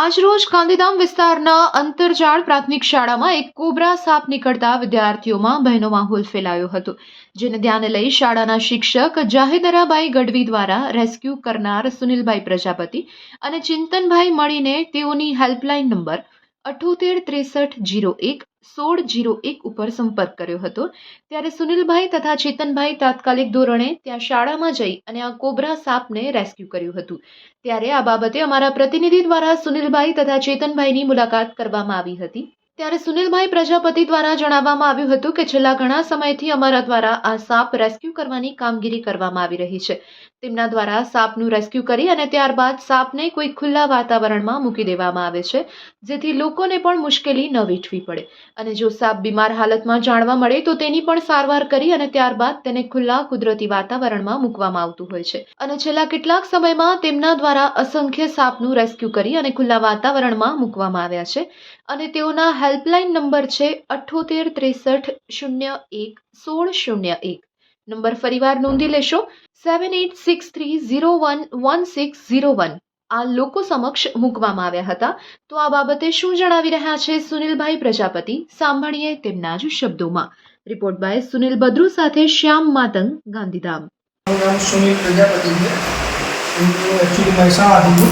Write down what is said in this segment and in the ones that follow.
આજરોજ ગાંધીધામ વિસ્તારના અંતરજાળ પ્રાથમિક શાળામાં એક કોબરા સાપ નીકળતા વિદ્યાર્થીઓમાં ભયનો માહોલ ફેલાયો હતો, જેને ધ્યાને લઈ શાળાના શિક્ષક જાહેદરાબાઈ ગઢવી દ્વારા રેસ્ક્યુ કરનાર સુનિલભાઈ પ્રજાપતિ અને ચિંતનભાઈ મળીને તેઓની હેલ્પલાઇન નંબર અઠોતેર ત્રેસઠ જીરો એક સોળ જીરો એક ઉપર સંપર્ક કર્યો હતો. ત્યારે સુનિલભાઈ તથા ચેતનભાઈ તાત્કાલિક ધોરણે ત્યાં શાળામાં જઈ અને આ કોબરા સાપને રેસ્ક્યુ કર્યું હતું. ત્યારે આ બાબતે અમારા પ્રતિનિધિ દ્વારા સુનિલભાઈ તથા ચેતનભાઈની મુલાકાત કરવામાં આવી હતી. ત્યારે સુનિલભાઈ પ્રજાપતિ દ્વારા જણાવવામાં આવ્યું હતું કે છેલ્લા ઘણા સમયથી અમારા દ્વારા આ સાપ રેસ્ક્યુ કરવાની કામગીરી કરવામાં આવી રહી છે. તેમના દ્વારા સાપનું રેસ્ક્યુ કરી અને ત્યારબાદ સાપને કોઈ ખુલ્લા વાતાવરણમાં મૂકી દેવામાં આવે છે, જેથી લોકોને પણ મુશ્કેલી ન વેઠવી પડે. અને જો સાપ બીમાર હાલતમાં જાણવા મળે તો તેની પણ સારવાર કરી અને ત્યારબાદ તેને ખુલ્લા કુદરતી વાતાવરણમાં મૂકવામાં આવતું હોય છે. અને છેલ્લા કેટલાક સમયમાં તેમના દ્વારા અસંખ્ય સાપનું રેસ્ક્યુ કરી અને ખુલ્લા વાતાવરણમાં મૂકવામાં આવ્યા છે. અને તેઓના હેલ્પલાઇન નંબર છે અઠ્ઠોતેર ત્રેસઠ શૂન્ય એક સોળ શૂન્ય એક. નંબર ફરીવાર નોંધી લેશો seven eight six three zero one one six zero one આ લોકો સમક્ષ મૂકવામાં આવ્યા હતા. તો આ બાબતે શું જણાવી રહ્યા છે સુનિલભાઈ પ્રજાપતિ? સાંભળીએ તેમના જ શબ્દોમાં. રિપોર્ટ બાય સુનિલ બદ્રુ સાથે શ્યામ માતંગ, ગાંધીધામ. નામ સુનિલ પ્રજાપતિ છે. હું એકચ્યુઅલી મહેસાણાથી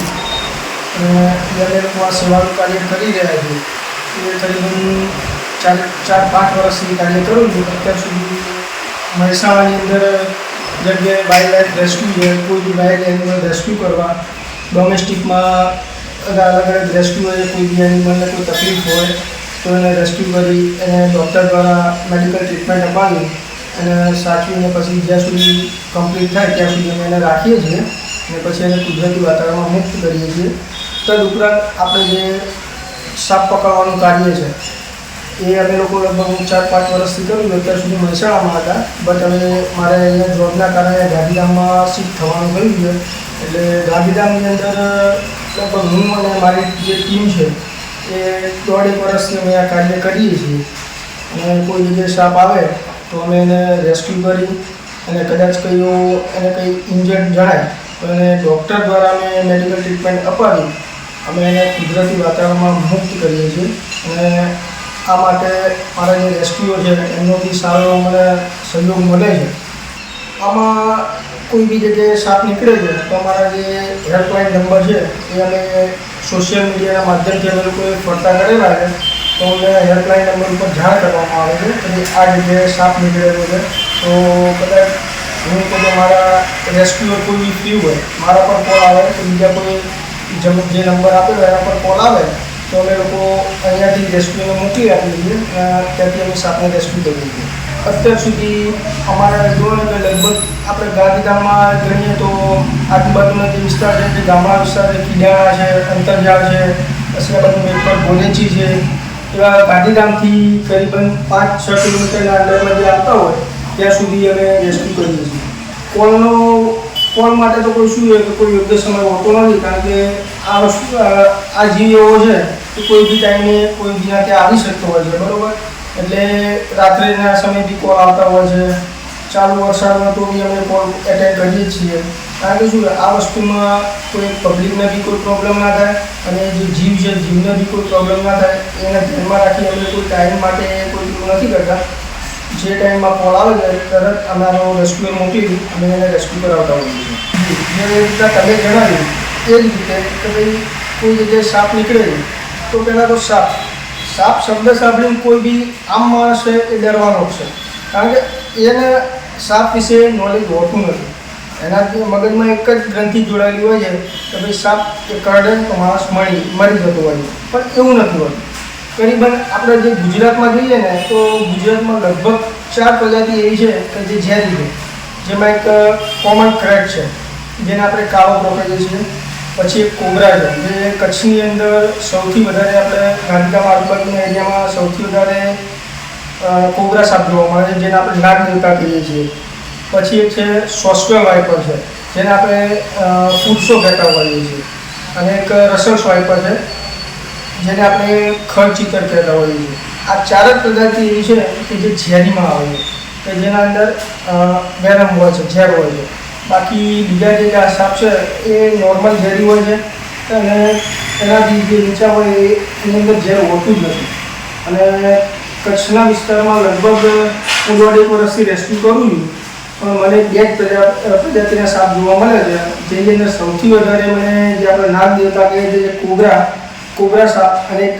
અને અત્યારે હું આ સેવાનું કાર્ય કરી રહ્યા છે. એ તરીકે ચાર ચાર પાંચ વર્ષથી કાર્ય કરું છું. અત્યાર સુધી મહેસાણાની અંદર જગ્યાએ વાઇલ્ડ લાઈફ રેસ્ક્યુ છે. કોઈ બી વાઇલ્ડ એનિમલ રેસ્ક્યુ કરવા ડોમેસ્ટિકમાં અલગ અલગ રેસ્ક્યુ હોય, કોઈ બી એનિમલને કોઈ તકલીફ હોય, તો એને રેસ્ક્યુ કરી એને ડૉક્ટર દ્વારા મેડિકલ ટ્રીટમેન્ટ અપાવી અને સાચવીને પછી જ્યાં સુધી કમ્પ્લીટ થાય ત્યાં સુધી અમે એને રાખીએ છીએ અને પછી એને કુદરતી વાતાવરણમાં મુક્ત કરીએ છીએ. તદ ઉપરાંત આપણે જે સાપ પકડવાનું કાર્ય છે. એ અમે લોકો લગભગ ચાર પાંચ વર્ષથી કર્યું અત્યાર સુધી મહેસાણામાં હતા. બટ હવે મારે અહીંયા જોબના કારણે ગાંધીધામમાં શિફ્ટ થવાનું થયું છે. એટલે ગાંધીધામની અંદર લગભગ હું અને મારી જે ટીમ છે, એ દોઢેક વર્ષથી અમે આ કાર્ય કરીએ છીએ. અને કોઈ જગ્યાએ સાપ આવે, તો અમે એને રેસ્ક્યુ કરી અને કદાચ કયો, એને કંઈ ઇન્જર્ડ જણાય, તો એને ડૉક્ટર દ્વારા અમે મેડિકલ ટ્રીટમેન્ટ અપાવી. અમે એને કુદરતી વાતાવરણમાં મુક્ત કરીએ છીએ. અને આ માટે મારા જે રેસ્ક્યુઓ છે, એમનોથી સારો મને સહયોગ મળે છે. આમાં કોઈ બી જગ્યાએ સાપ નીકળે છે, તો અમારા જે હેલ્પલાઇન નંબર છે, એ અમે સોશિયલ મીડિયાના માધ્યમથી અમે લોકોએ ફરતા કરેલા છે. તો અમને હેલ્પલાઇન નંબર ઉપર જાણ કરવામાં આવે છે કે આ જગ્યાએ સાપ નીકળેલો છે. તો કદાચ હું તો મારા રેસ્ક્યુઅર કોઈ ફ્રી હોય, મારા પર કોલ આવે તો બીજા કોઈ જમ જે નંબર આપેલો એના પર કોલ આવે, તો અમે લોકો અહીંયાથી રેસ્ક્યુને મોકલી આપીએ છીએ અને ત્યાંથી અમે સાપને રેસ્ક્યુ કરીએ છીએ અત્યાર સુધી અમારા ને લગભગ આપણે ગાંધીધામમાં ગણીએ તો આજુબાજુના જે વિસ્તાર છે, જે ગામડા વિસ્તાર છે કિડાણા છે, અંતરજાળ છે પછી બાજુ મેઘપર છે, એવા ગાંધીધામથી કરીબન પાંચ, છ કિલોમીટરના અંદરમાં જે આવતા હોય, ત્યાં સુધી અમે રેસ્ક્યુ કરીએ છીએ. કોલનો કોલ માટે તો કોઈ શું કે કોઈ યોગ્ય સમય હોતો નથી, કારણ કે આ વસ્તુ આ- જીવ એવો છે કે કોઈ બી ટાઈમે કોઈ બીના ત્યાં આવી શકતો હોય છે, બરાબર? એટલે રાત્રેના સમય બી કોલ આવતા હોય છે. ચાલુ વરસાદમાં તો બી અમે કોલ એટેન્ડ કરીએ છીએ. કારણ કે શું આ વસ્તુમાં કોઈ પબ્લિકને બી કોઈ પ્રોબ્લેમ ના થાય અને જે જીવ છે, જીવને બી કોઈ પ્રોબ્લેમ ના થાય, એને ધ્યાનમાં રાખી અમે કોઈ ટાઈમ માટે કોઈ નથી કરતા. જે ટાઈમમાં કોલ આવે છે તરત અમારો રેસ્ક્યુ મોકલી અને એને રેસ્ક્યુ કરાવતા હોઈએ છીએ જે રીતના તમે જણાવ્યું. એ જ રીતે કે ભાઈ, કોઈ જગ્યાએ સાપ નીકળે તો પહેલાં તો સાપ. સાપ શબ્દ સાંભળીને કોઈ બી આમ માણસ છે એ ડરવાનો છે. કારણ કે એને સાપ વિશે નોલેજ હોતું નથી. એનાથી મગજમાં એક જ ગ્રંથિ જોડાયેલી હોય છે કે ભાઈ, સાપ કરડે તો માણસ મળી મરી જતો હોય પણ એવું નથી હોતું. કરીબન આપણે જે ગુજરાતમાં જઈએ ને, તો ગુજરાતમાં લગભગ ચાર પ્રજાતિ એવી છે કે જે ઝેરી છે. જેમાં એક કોમન ક્રેક છે. જેને આપણે કાળો પ્રો કહીએ છીએ. પછી એક કોબરા છે. જે કચ્છની અંદર સૌથી વધારે આપણે ગાંધીધામ આજુબાજુના એરિયામાં સૌથી વધારે કોબરા સાપ જોવા મળે છે, જેને આપણે નાગ દેવતા કહીએ છીએ. પછી એક છે સોસ્વેલ વાઇપર છે. જેને આપણે ફૂડસો કહેતા હોઈએ છીએ. અને એક રસલ સ્વાઇપર છે. જેને આપણે ખડચિતર કહેતા હોઈએ છીએ. આ ચાર જ પ્રજાતિ એવી છે કે જે ઝેરીમાં આવે છે, કે જેના અંદર વેરમ હોય છે, ઝેર હોય છે. બાકી બીજા જે આ સાપ છે, એ નોર્મલ ઝેરી હોય છે અને એનાથી જે નીચા હોય એની અંદર ઝેર હોતું જ નથી. અને કચ્છના વિસ્તારમાં લગભગ હું દોઢ એક વર્ષથી રેસ્ક્યુ કરું છું, પણ મને બે જ પ્રજા પ્રજાતિના સાપ જોવા મળે છે. જેની અંદર સૌથી વધારે મને જે આપણે નાગ દેવતા કહે છે જે કોબરા કોબરા સાપ અને એક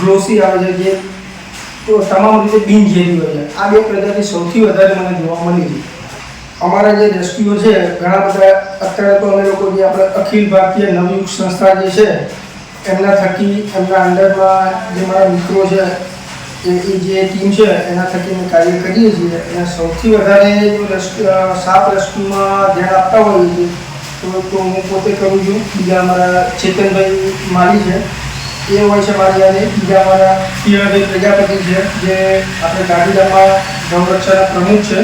ગ્લોસી આવે છે જે તમામ રીતે બિનઝેરી હોય છે. આ બે પ્રજાતિ સૌથી વધારે મને જોવા મળી છે અમારા જે રેસ્ક્યુઓ છે, ઘણા બધા અત્યારે તો અમે લોકો જે આપણે અખિલ ભારતીય નવયુગ સંસ્થા જે છે, એમના થકી, એમના અંડરમાં જે મારા મિત્રો છે, એ જે ટીમ છે, એના થકી અમે કાર્ય કરીએ છીએ. અને સૌથી વધારે જો સાપ રેસ્ક્યુમાં ધ્યાન આપતા હોઈએ છીએ તો હું પોતે કરું છું. બીજા અમારા ચેતનભાઈ માલી છે. એ હોય છે મારી યારે બીજા અમારા પિયરભાઈ પ્રજાપતિ છે, જે આપણે ગાંધીધામમાં ગૌરક્ષાના પ્રમુખ છે.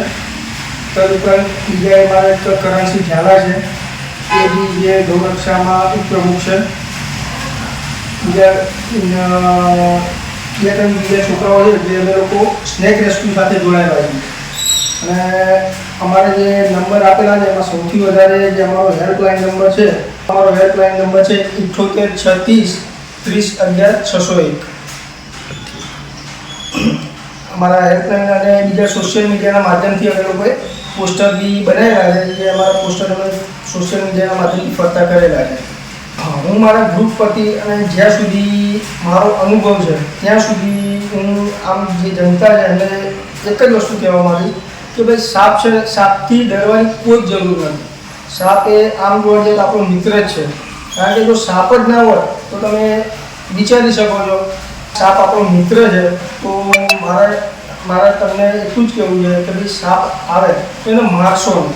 તદુપરાંત બીજા એ મારા એક કરણસિંહ ઝાલા છે, એ બી જે ગૌરક્ષામાં ઉપપ્રમુખ છે. બીજા બે ત્રણ બીજા છોકરાઓ છે, જે અમે લોકો સ્નેક રેસ્ક્યુ સાથે જોડાયેલા છીએ અને અમારે જે નંબર આપેલા છે, એમાં સૌથી વધારે જે અમારો હેલ્પલાઇન નંબર છે, અમારો હેલ્પલાઇન નંબર છે ઇઠ્ઠોતેર છત્રીસ ત્રીસ અગિયાર છસો એક. અમારા હેલ્પલાઇન અને બીજા સોશિયલ મીડિયાના માધ્યમથી અમે લોકોએ પોસ્ટર બી બનાવેલા છે, જે અમારા પોસ્ટર અમે સોશિયલ મીડિયાના માધ્યમથી ફરતા કરેલા છે. હું મારા ગ્રુપ પરથી અને જ્યાં સુધી મારો અનુભવ છે, ત્યાં સુધી હું આમ જે જનતા છે, એમને એક જ વસ્તુ કહેવા માંગી કે ભાઈ સાપ છે, સાપથી ડરવાની કોઈ જ જરૂર નથી. સાપ એ આમ જોવા જઈએ આપણો મિત્ર જ છે. કારણ કે જો સાપ જ ના હોય, તો તમે વિચારી શકો છો, સાપ આપણો મિત્ર છે, તો મારે મારે તમને એટલું જ કહેવું છે કે ભાઈ સાપ આવે, તો એને મારશો નહીં